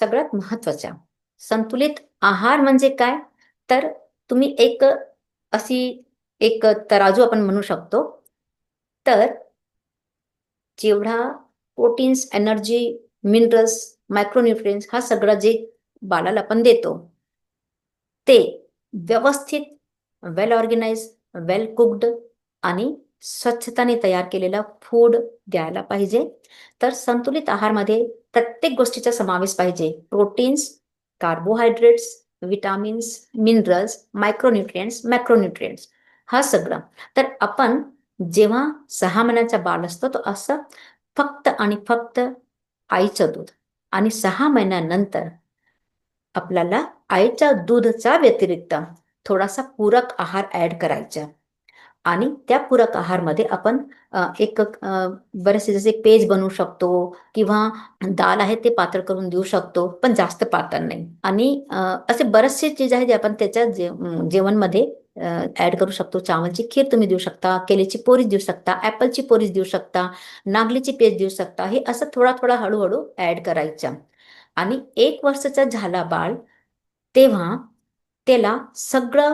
सगळ्यात महत्त्वाच्या संतुलित आहार म्हणजे काय? तर तुम्ही एक अशी एक तराजू आपण म्हणू शकतो. तर जेवढा प्रोटीन्स एनर्जी मिनरल्स मायक्रोन्युट्रिएंट्स हा सगळं जे बाळाला आपण देतो ते व्यवस्थित वेल ऑर्गनाइज वेल कुक्ड आणि स्वच्छताने तयार केलेला फूड द्यायला पाहिजे. तर संतुलित आहारमध्ये प्रत्येक गोष्टीचा समावेश पाहिजे. Proteins carbohydrates vitamins minerals micronutrients macronutrients हा सगळं. तर आपण जेव्हा सहा महिन्याचा बाळ असतो तो असं फक्त आणि फक्त आईचं दूध आणि सहा महिन्यानंतर आपल्याला आईच्या दूधचा व्यतिरिक्त थोडासा पूरक आहार ऍड करायचा. आणि त्या पूरक आहारमध्ये आपण एक बरेचसे जसे पेज बनवू शकतो किंवा दाल आहे ते पातळ करून देऊ शकतो पण जास्त पातळ नाही. आणि असे बरेचसे चीज आहे जे आपण त्याच्या जे जेवणमध्ये ऍड करू शकतो. चावलची खीर तुम्ही देऊ शकता केलीची पोरीच देऊ शकता ऍपलची पोरीच देऊ शकता नागलीची पेज देऊ शकता हे असं थोडा थोडा हळूहळू ऍड करायचं. आणि एक वर्षाचा झाला बाळ तेव्हा त्याला सगळं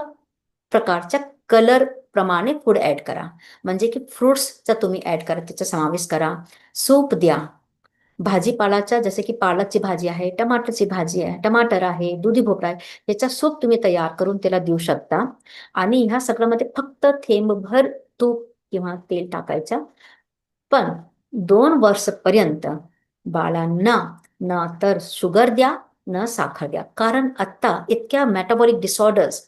प्रकारच्या कलर प्रमाणे फूड ऍड करा. म्हणजे की फ्रुट्सचा तुम्ही ऍड करा त्याचा समावेश करा. सूप द्या. भाजीपालाच्या जसे की पालकची भाजी आहे टमाटरची भाजी आहे टमाटर आहे दुधी भोपळा आहे याचा सूप तुम्ही तयार करून त्याला देऊ शकता. आणि ह्या सगळ्यामध्ये फक्त थेंबभर तूप किंवा तेल टाकायचं. पण दोन वर्षपर्यंत बाळांना ना तर शुगर द्या न साखर द्या. कारण आता इतक्या मेटाबॉलिक डिसऑर्डर्स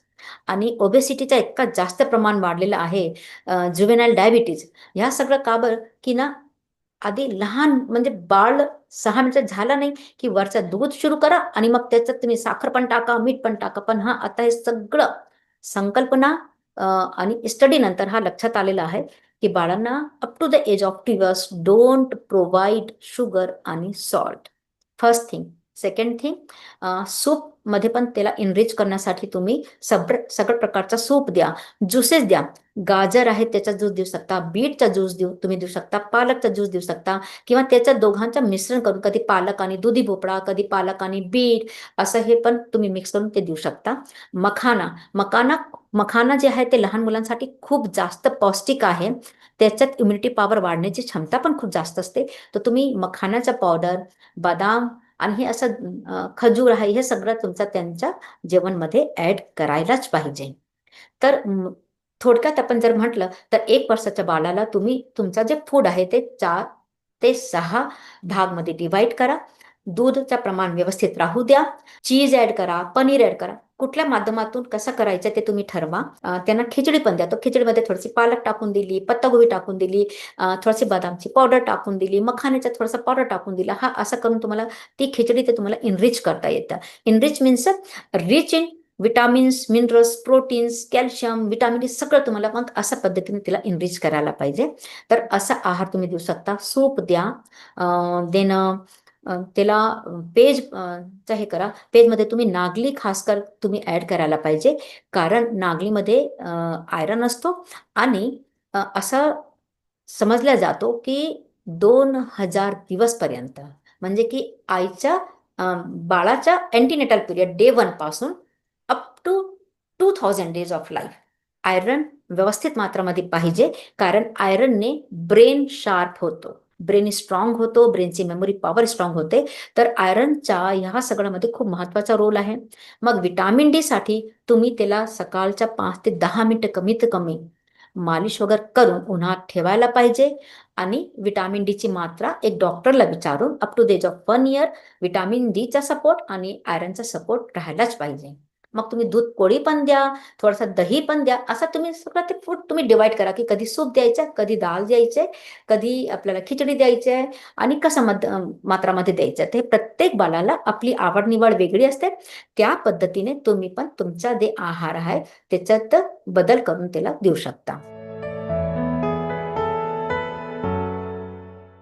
आणि ओबेसिटीचा इतका जास्त प्रमाण वाढलेलं आहे जुवेनाईल डायबिटीज ह्या सगळं का बरं? की ना आधी लहान म्हणजे बाळ सहा मिनिटं झाला नाही की वरचा दूध सुरू करा आणि मग त्याच्यात तुम्ही साखर पण टाका मीठ पण टाका. पण हा आता हे सगळं संकल्पना आणि स्टडी नंतर हा लक्षात आलेला आहे की बाळांना up to the age of two years don't provide sugar आणि salt first thing second thing सूपमध्ये पण त्याला इनरिच करण्यासाठी तुम्ही सगळं सगळ्या प्रकारचा सूप द्या. ज्युसेस द्या. गाजर आहे त्याचा ज्यूस देऊ शकता. बीटचा ज्यूस देऊ तुम्ही देऊ शकता. पालकचा ज्यूस देऊ शकता. किंवा त्याच्या दोघांचं मिश्रण करून कधी पालक आणि दुधी भोपळा कधी पालक आणि बीट असं हे पण तुम्ही मिक्स करून ते देऊ शकता. मखाना. मखाना मखाना जे आहे ते लहान मुलांसाठी खूप जास्त पौष्टिक आहे. त्याच्यात इम्युनिटी पॉवर वाढण्याची क्षमता पण खूप जास्त असते. तर तुम्ही मखानाचा पावडर बदाम आणि हे असं खजूर आहे हे सगळं तुमचा त्यांच्या जेवणमध्ये ऍड करायलाच पाहिजे. तर थोडक्यात आपण जर म्हटलं तर एक वर्षाच्या बाळाला तुम्ही तुमचा जे फूड आहे ते चार ते सहा भागमध्ये डिवाइड करा. दूधचं प्रमाण व्यवस्थित राहू द्या. चीज ऍड करा पनीर ऍड करा. कुठल्या माध्यमातून कसं करायचं ते तुम्ही ठरवा. त्यांना खिचडी पण द्या. तो खिचडीमध्ये थोडीशी पालक टाकून दिली पत्तागोबी टाकून दिली थोडीशी बदामची पावडर टाकून दिली मखाण्याचा थोडासा पावडर टाकून दिला. हा असं करून तुम्हाला ती खिचडी ते तुम्हाला इनरिच करता येतं. Enrich means rich in vitamins minerals proteins calcium vitamin सगळं तुम्हाला मग अशा पद्धतीने तिला इनरिच करायला पाहिजे. तर असा आहार तुम्ही देऊ शकता. सूप द्या. देणं त्याला पेज हे करा. पेजमध्ये तुम्ही नागली खास कर तुम्ही ऍड करायला पाहिजे. कारण नागलीमध्ये आयरन असतो आणि असं समजल्या जातो की दोन हजार दिवसपर्यंत म्हणजे की आईच्या बाळाच्या antenatal period day वनपासून up to two thousand days of life iron व्यवस्थित मात्रामध्ये पाहिजे. कारण आयरनने ब्रेन शार्प होतो. ब्रेन स्ट्रॉंग होतो ब्रेनची मेमोरी पॉवर स्ट्रॉंग होते. तर आयरनच्या ह्या सगळ्यामध्ये खूप महत्त्वाचा रोल आहे. मग विटामिन डी साठी तुम्ही त्याला सकाळच्या पाच ते दहा मिनिटं कमीत कमी मालिश वगैरे करून उन्हात ठेवायला पाहिजे. आणि विटामिन डीची मात्रा एक डॉक्टरला विचारून up to days of one year vitamin डीचा सपोर्ट आणि आयरनचा सपोर्ट राहायलाच पाहिजे. मग तुम्ही दूध पोळी पण द्या थोडासा दही पण द्या असं तुम्ही सगळं ते फूड तुम्ही डिवाइड करा की कधी सूप द्यायचं कधी दाल द्यायचे कधी आपल्याला खिचडी द्यायची आहे आणि कसं मध मात्रामध्ये द्यायचं ते प्रत्येक बालाला आपली आवड निवड वेगळी असते. त्या पद्धतीने तुम्ही पण तुमचा जे आहार आहे त्याच्यात बदल करून त्याला देऊ शकता.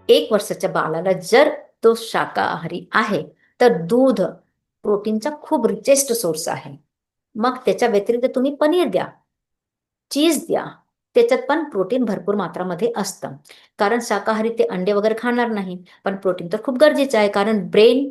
एक वर्षाच्या बाळाला जर तो शाकाहारी आहे तर दूध प्रोटीनचा खूप रिचेस्ट सोर्स आहे. मग त्याच्या व्यतिरिक्त तुम्ही पनीर द्या. चीज द्या. त्याच्यात पण प्रोटीन भरपूर मात्रामध्ये असतं. कारण शाकाहारी ते अंडे वगैरे खाणार नाही. पण प्रोटीन तर खूप गरजेचं आहे. कारण ब्रेन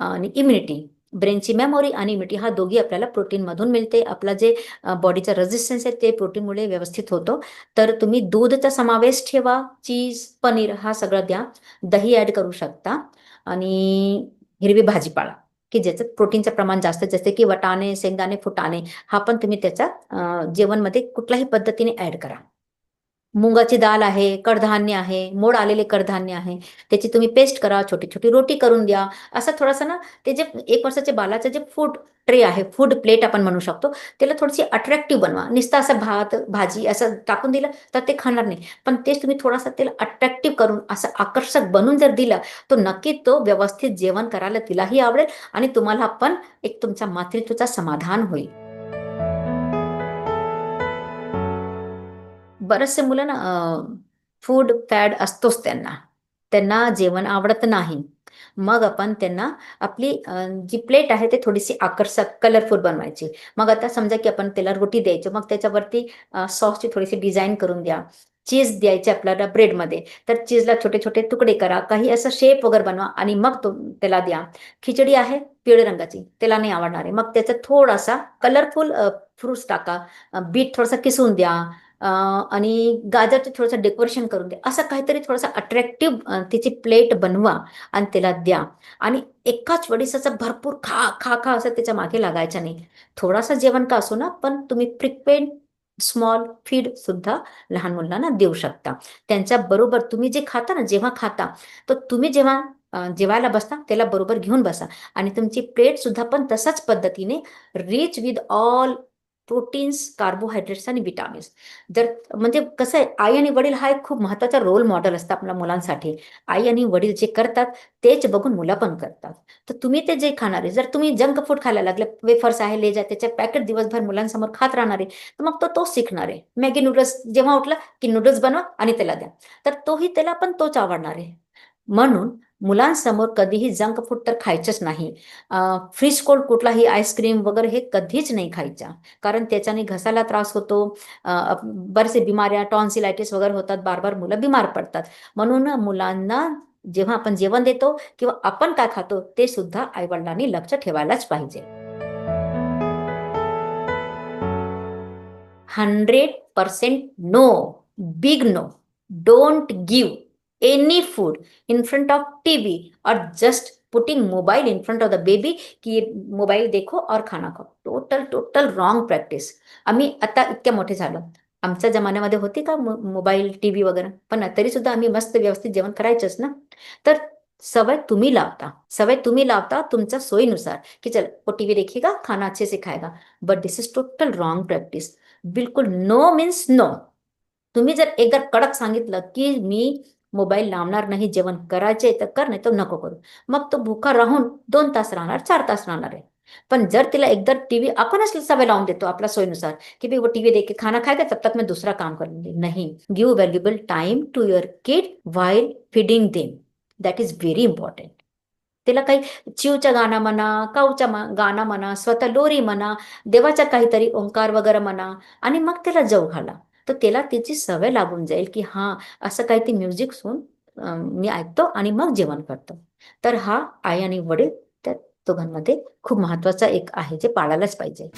आणि इम्युनिटी ब्रेनची मेमोरी आणि इम्युनिटी हा दोघी आपल्याला प्रोटीनमधून मिळते. आपला जे बॉडीचा रेझिस्टन्स आहे ते प्रोटीनमुळे व्यवस्थित होतो. तर तुम्ही दूधचा समावेश ठेवा. चीज पनीर हा सगळं द्या. दही ॲड करू शकता. आणि हिरवी भाजीपाला. की ज्याचं प्रोटीनचं प्रमाण जास्त जसे की वटाणे शेंगदाणे फुटाणे हा पण तुम्ही त्याचा जेवणमध्ये कुठल्याही पद्धतीने ऍड करा. मुगाची दाल आहे कडधान्य आहे मोड आलेले कडधान्य आहे त्याची तुम्ही पेस्ट करा छोटी छोटी रोटी करून द्या. असं थोडंसं ना ते जे एक वर्षाच्या बालाचं जे फूड ट्रे आहे फूड प्लेट आपण म्हणू शकतो त्याला थोडीशी अट्रॅक्टिव्ह बनवा. नुसता असं भात भाजी असं टाकून दिलं तर ते खाणार नाही. पण तेच तुम्ही थोडासा त्याला अट्रॅक्टिव्ह करून असं आकर्षक बनवून जर दिलं तो नक्की तो व्यवस्थित जेवण करायला तिलाही आवडेल आणि तुम्हाला पण एक तुमचा मातृत्वाचा समाधान होईल. बरेचसे मुलं ना फूड फॅड असतोच त्यांना. त्यांना जेवण आवडत नाही. मग आपण त्यांना आपली जी प्लेट आहे ते थोडीशी आकर्षक कलरफुल बनवायची. मग आता समजा की आपण त्याला रोटी द्यायची मग त्याच्यावरती सॉसची थोडीशी डिझाईन करून द्या. चीज द्यायचे आपल्याला ब्रेडमध्ये तर चीजला छोटे छोटे तुकडे करा. काही असं शेप वगैरे बनवा आणि मग तो त्याला द्या. खिचडी आहे पिवळ्या रंगाची. त्याला नाही आवडणार. आहे मग त्याचा थोडासा कलरफुल फ्रुट्स टाका. बीट थोडासा किसून द्या. आणि गाजरचं थोडंसं डेकोरेशन करून द्या. असं काहीतरी थोडंसं अट्रॅक्टिव्ह तिची प्लेट बनवा आणि त्याला द्या. आणि एकाच वेळेस असं भरपूर खा खा खा असं त्याच्यामागे लागायचं नाही. थोडासा जेवण का असो ना पण तुम्ही फ्रिक्वेंट स्मॉल फीड सुद्धा लहान मुलांना देऊ शकता. त्यांच्या बरोबर तुम्ही जे खाता ना जेव्हा खाता तर तुम्ही जेव्हा जेवायला बसता त्याला बरोबर घेऊन बसा. आणि तुमची प्लेट सुद्धा पण तसाच पद्धतीने rich with all proteins carbohydrates आणि विटामिन्स. जर म्हणजे कसं आहे आई आणि वडील हा एक खूप महत्त्वाचा रोल मॉडेल असतं आपल्या मुलांसाठी. आई आणि वडील जे करतात तेच बघून मुलं पण करतात. तर तुम्ही ते जे खाणारे जर तुम्ही जंक फूड खायला लागले वेफर्स आहे ले आहे त्याचे पॅकेट दिवसभर मुलांसमोर खात राहणारे तर मग तो तोच शिकणार आहे. मॅगी नूडल्स जेव्हा उठला की नूडल्स बनवा आणि त्याला द्या. तर तोही त्याला पण तोच आवडणार आहे. म्हणून मुलांसमोर कधीही जंक फूड तर खायचंच नाही. फ्रीज कोल्ड कुठलाही आईस्क्रीम वगैरे हे कधीच नाही खायच्या कारण त्याच्याने घसाला त्रास होतो. बरेचसे बिमाऱ्या टॉन्सिलायटिस वगैरे होतात. बार बार मुलं बिमार पडतात. म्हणून मुलांना जेव्हा आपण जेवण देतो किंवा आपण काय खातो ते सुद्धा आईवडिलांनी लक्ष ठेवायलाच पाहिजे. Hundred percent no big no don't give any food in front of TV or just putting mobile in front of the baby की मोबाईल देखो और खाना खाओ। टोटल टोटल रॉंग प्रॅक्टिस आम्ही आता इतक्या मोठे झालो. आमच्या जमान्यामध्ये होते का मो- मोबाईल टी व्ही वगैरे? पण तरी सुद्धा आम्ही मस्त व्यवस्थित जेवण करायचंच ना? तर सवय तुम्ही लावता. सवय तुम्ही लावता तुमच्या सोयीनुसार की चल वो व्ही देखेगा खाना अच्छे से खाएगा. But this is total wrong practice बिलकुल नो मीन्स नो तुम्ही जर एकदा कडक सांगितलं की मी मोबाईल लावणार नाही जेवण करायचे तर कर नाही तर नको करू. मग तो भुका राहून दोन तास राहणार चार तास राहणार आहे. पण जर तिला एकदा टीव्ही आपणच सवय लावून देतो आपल्या सोयीनुसार की भाई वो टीव्ही देख खाना खाएगा तब तक मैं दूसरा काम करूंगी नाही. Give valuable time to your kid while feeding them that is very important तिला काही चिवच्या गाणं म्हणा काऊच्या गाणं म्हणा स्वतः लोरी म्हणा देवाचा काहीतरी ओंकार वगैरे म्हणा आणि मग त्याला जव घाला. तर त्याला त्याची सवय लागून जाईल की हां असं काही ते म्युझिक सुन मी ऐकतो आणि मग जेवण करतो. तर हा आई आणि वडील त्या दोघांमध्ये खूप महत्त्वाचा एक आहे जे पाळायलाच पाहिजे.